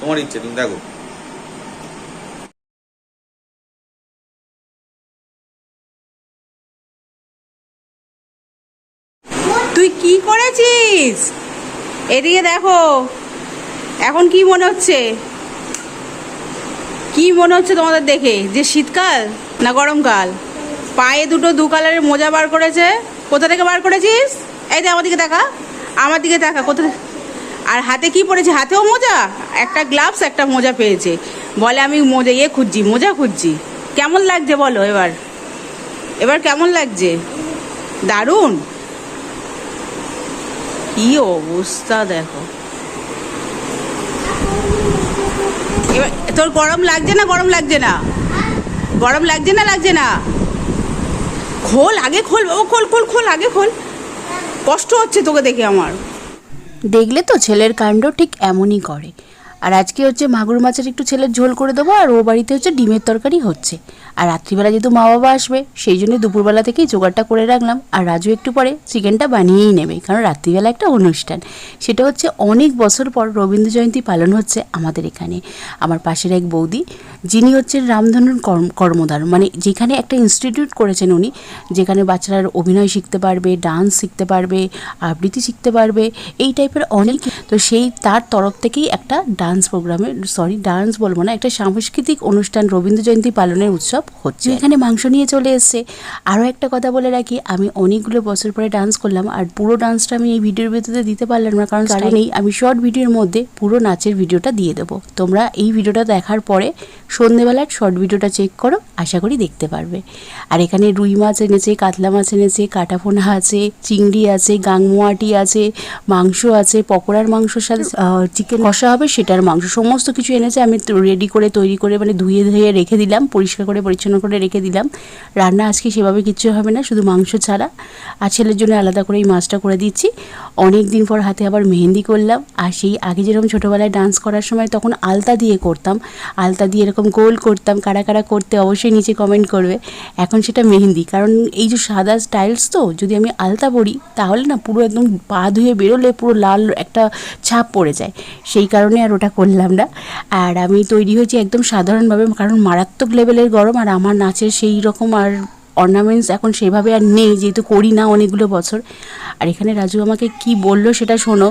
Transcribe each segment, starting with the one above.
তোমার ইচ্ছে, তুমি দেখো। তুই কি করেছিস? এদিকে দেখো। এখন কি মনে হচ্ছে? কি মনে হচ্ছে তোমাদের দেখে? যে শীতকাল না গরমকাল? পায়ে দুটো দু কালারের মোজা বার করেছে। কোথা থেকে বার করেছিস? এই দে আমার দিকে দেখা। আমার দিকে দেখা। কোথা থেকে- আর হাতে কি পড়েছে? হাতেও মোজা? একটা গ্লাভস একটা মোজা পেয়েছে। বলে, আমি মোজা ইয়ে খুঁজছি, মোজা খুঁজছি। কেমন লাগছে বলো এবার? এবার কেমন লাগছে? দারুণ! কি অবস্থা দেখো। এবার, তোর গরম লাগছে না, গরম লাগছে না? গরম লাগছে না লাগছে না? খোল, আগে খোল ও খোল খোল খোল, আগে খোল। কষ্ট হচ্ছে তোকে দেখে আমার। দেখলে তো ছেলের কাণ্ড ঠিক এমনই করে। আর আজকে হচ্ছে মাগুর মাছের একটু ছেলের ঝোল করে দেবো, আর ও বাড়িতে হচ্ছে ডিমের তরকারি হচ্ছে। আর রাত্রিবেলা যেহেতু মা বাবা আসবে, সেই জন্য দুপুরবেলা থেকেই জোগাড়টা করে রাখলাম। আর রাজু একটু পরে চিকেনটা বানিয়েই নেবে, কারণ রাত্রিবেলা একটা অনুষ্ঠান। সেটা হচ্ছে অনেক বছর পর রবীন্দ্র জয়ন্তী পালন হচ্ছে আমাদের এখানে। আমার পাশের এক বৌদি, যিনি হচ্ছেন রামধনুর কর্ম, কর্মধার। মানে যেখানে একটা ইনস্টিটিউট করেছেন উনি, যেখানে বাচ্চারা অভিনয় শিখতে পারবে ডান্স শিখতে পারবে, আবৃত্তি শিখতে পারবে, এই টাইপের অনেক তো সেই তার তরফ থেকেই একটা ডান্স প্রোগ্রামে সরি ডান্স বলব না একটা সাংস্কৃতিক অনুষ্ঠান রবীন্দ্র জয়ন্তী পালনের উৎসব হচ্ছে। এখানে মাংস নিয়ে চলে এসছে। আরও একটা কথা বলে রাখি আমি অনেকগুলো বছর পরে ডান্স করলাম আর পুরো ডান্সটা আমি এই ভিডিওর ভেতরে দিতে পারলাম না কারণ কারণেই আমি শর্ট ভিডিওর মধ্যে পুরো নাচের ভিডিওটা দিয়ে দেবো। তোমরা এই ভিডিওটা দেখার পরে সন্ধেবেলার শর্ট ভিডিওটা চেক করো আশা করি দেখতে পারবে। আর এখানে রুই মাছ এনেছে কাতলা মাছ এনেছে কাটাফোনা আছে চিংড়ি আছে গাংমোয়াটি আছে মাংস আছে পকোড়ার মাংসর সাথে চিকেন কষা হবে সেটার মাংস, সমস্ত কিছু এনেছে, আমি রেডি করে, তৈরি করে মানে ধুয়ে ধুয়ে রেখে দিলাম, পরিষ্কার করে, পরিচ্ছন্ন করে রেখে দিলাম। রান্না আজকে সেভাবে কিচ্ছু হবে না, শুধু মাংস ছাড়া। আর ছেলের জন্য আলাদা করে এই মাছটা করে দিচ্ছি। অনেক দিন পর হাতে আবার মেহেন্দি করলাম। আর সেই আগে যেরকম ছোটোবেলায় ডান্স করার সময় তখন আলতা দিয়ে করতাম। আলতা দিয়ে এরকম গোল করতাম, কারা কারা করতে অবশ্যই নিচে কমেন্ট করবে। এখন সেটা মেহেন্দি। কারণ এই যে সাদা স্টাইলস তো, যদি আমি আলতা পরি, তাহলে না পুরো একদম পা ধুয়ে বেরোলে পুরো লাল একটা ছাপ পড়ে যায়। সেই কারণে আর ওটা করলাম না। আর আমি তৈরি হয়েছি একদম সাধারণভাবে, কারণ মারাত্মক লেভেলের গরম আর আমার নাচের সেই রকম আর অর্নামেন্টস এখন সেভাবে আর নেই, যেহেতু করি না অনেকগুলো বছর। আর এখানে রাজু আমাকে কি বলল সেটা শোনো।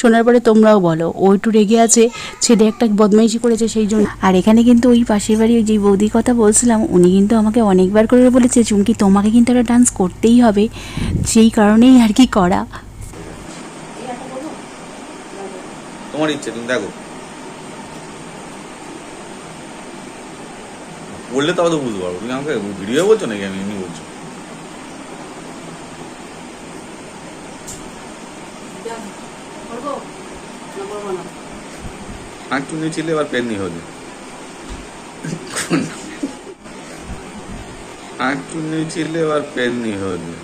শোনার পরে তোমরাও বলো। ও একটু রেগে আছে, ছেলে একটা বদমাইশি করেছে সেই জন্য। আর এখানে কিন্তু ওই পাশের বাড়ি ওই যে বৌদির কথা বলছিলাম, উনি কিন্তু আমাকে অনেকবার করে বলেছে, চুমকি, তোমাকে কিন্তু একটা ডান্স করতেই হবে। সেই কারণেই আর কি করা। তোমার ইচ্ছে, তুমি দেখো। বললে তবে তো বুঝতে পারব। তুমি আমাকে ভিডিও বলছো নাকি? আমি এমনি বলছো। হাঁক চুনি ছিলে, এবার পেননি হলে হাঁক চুনি ছিলে, এবার পেননি হলে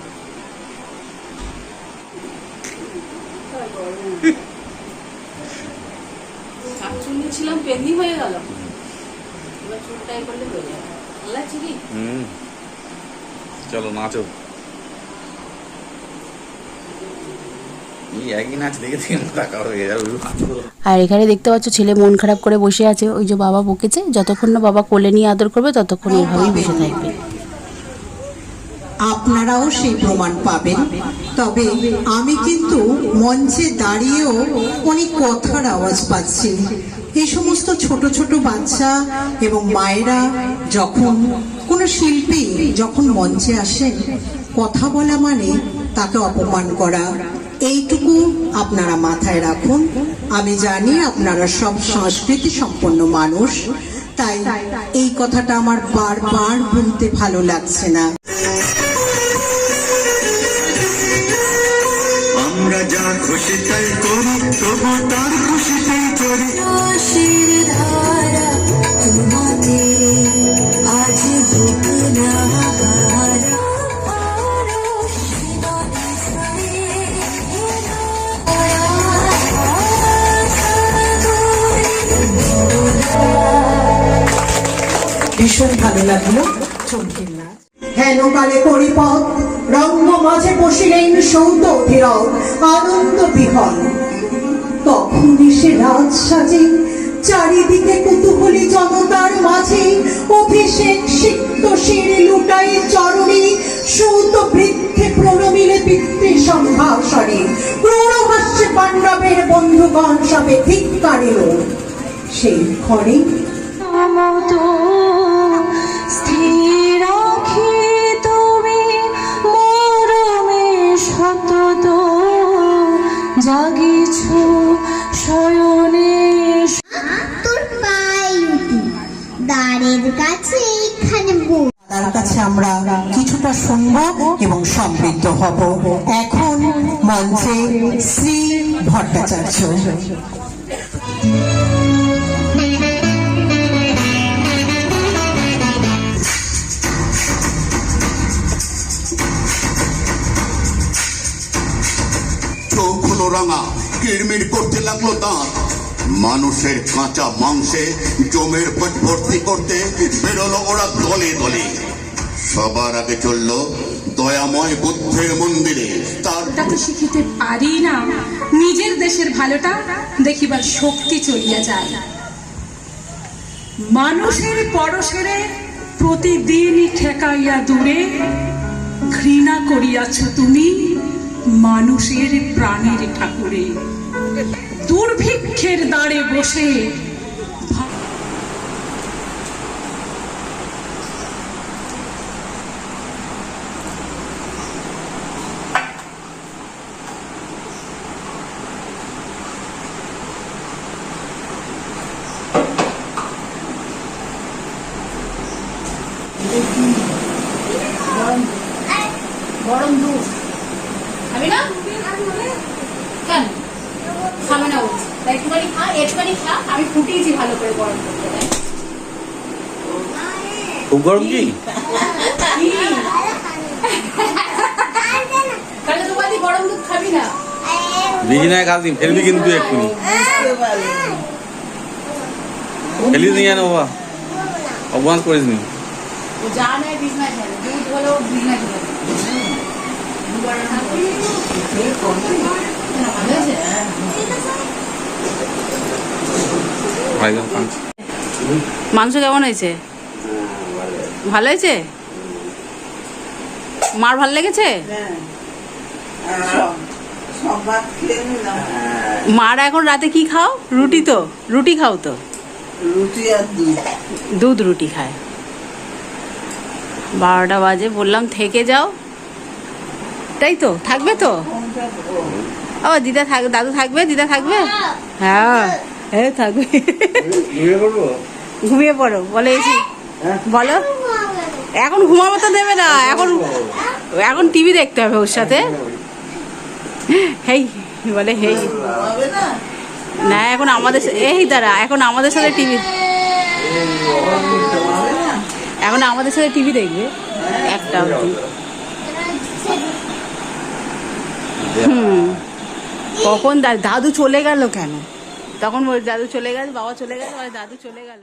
ছিলাম পেন্দি হয়ে গেল। চুলটাই করলে হয়ে যাবে লাগছে কি হুম। চলো নাচো। হয়ে। আর এখানে দেখতে পাচ্ছ ছেলে মন খারাপ করে বসে আছে। ওই যে বাবা বকেছে যতক্ষণ না বাবা কোলে নিয়ে আদর করবে ততক্ষণ এইভাবেই বসে থাকবে। আপনারাও সেই প্রমাণ পাবেন। তবে আমি কিন্তু মঞ্চে দাঁড়িয়েও অনেক কথার আওয়াজ পাচ্ছি। এই সমস্ত ছোট ছোট বাচ্চা এবং মায়েরা যখন কোনো শিল্পী যখন মঞ্চে আসেন, কথা বলা মানে তাকে অপমান করা। এইটুকু আপনারা মাথায় রাখুন। আমি জানি আপনারা সব সংস্কৃতি সম্পন্ন মানুষ, তাই এই কথাটা আমার বারবার বলতে ভালো লাগছে না। যা খুশি তাই করি তবু তার। খুশিতেই করি রসের ধারা তোমাতে আজ না ভীষণ ভালো লাগল চমকের নাচ হেন কালে পরিপথ, রঙ্গ মাঝে বসিলেন সৌত অধিরথ আনন্দ বিহল। তখন এসে রাজ সাজে, চারিদিকে কুতূহলী জনতার মাঝে, অভিষেক সিক্ত শির লুটাই চরণে, সৌত বৃদ্ধে প্রণমিলে পিতৃ সম্ভাষণে। ক্রূরহাস্যে পাণ্ডবের বন্ধুগণ সবে ধিক্কারিল সেই ক্ষণে কাছে আমরা কিছুটা শুনব এবং সমৃদ্ধ হব। এখন মঞ্চে শ্রী ভট্টাচার্য। করতে লাগল দাঁত মানুষের কাঁচা মাংসে জমের ভর্তি করতে বেরোলো ওরা দলে দলে। সবার আগে চলল দয়াময় বুদ্ধের মন্দিরে। তার ভালোটা তো শিখিতে পারি না। নিজের দেশের ভালোটা দেখিবার শক্তি চলিয়া যায়। মানুষের পরশেরে প্রতিদিনই ঠেকাইয়া দূরে ঘৃণা করিয়াছ তুমি মানুষের প্রাণের ঠাকুরে। দুর্ভিক্ষের দাঁড়ে বসে গরম দুধ খাবি না কেন খাবে না ও তাই একটুখানি খা একটুখানি খা আমি ফুটিয়েছি ভালো করে গরম করতে খুব গরম কি? তাহলে তো বলছি গরম দুধ খাবি না। বিছনায় খাসি ফেলবি কিন্তু এক্ষুনি। ফেলিস নি কেন বাবা। অপমান করিস নি। দুধ হলো কাঁদছে। মাংস কেমন হয়েছে? ভালো হয়েছে? মার ভালো লেগেছে? মার এখন রাতে কি খাও? রুটি তো রুটি খাও তো। দুধ। রুটি খায়। বারোটা বাজে বললাম থেকে যাও। তাই তো থাকবে তো? ও দিদা থাক দাদু থাকবে? দিদা থাকবে? হ্যাঁ। হ্যাঁ থাকবে ঘুমিয়ে পড়ো বলে এসি বলো। এখন ঘুমাবো তো দেবে না এখন এখন টিভি দেখতে হবে ওর সাথে। হেই বলে হেই। না এখন আমাদের এই দাঁড়া এখন আমাদের সাথে টিভি এখন আমাদের সাথে টিভি দেখবে। একটা অবধি। হুম। কখন দাদু চলে গেল কেন? তখন দাদু চলে গেল বাবা চলে গেল আর দাদু চলে গেল